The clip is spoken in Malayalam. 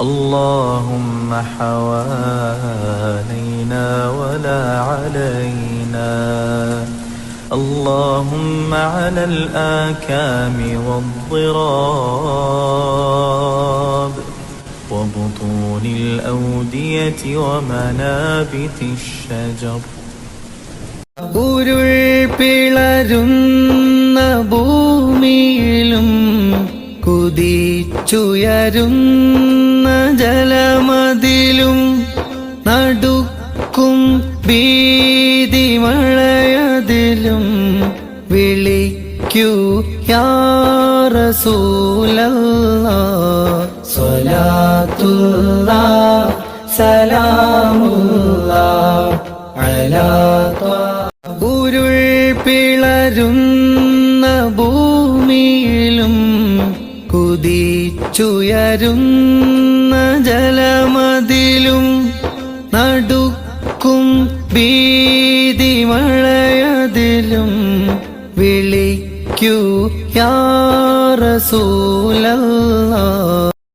اللهم حوالينا ولا علينا اللهم على الآكام والضراب وبطون الأودية ومنابت الشجر ഉരുൾ പിളരുന്ന കുതിച്ചുയരുന്ന ജലമതിലും നടുക്കും ഭീതിമഴയതിലും വിളിക്കൂ യാറസൂലല്ലാ സ്വലാത്തുല്ലാ സലാമുള്ള അലാ ഉരുൾ പിളരുന്ന കുതിച്ചുയരുന്ന ജലമതിലും നടുക്കും ഭീതിമഴയതിലും വിളിക്കൂ യാറസൂലല്ലാ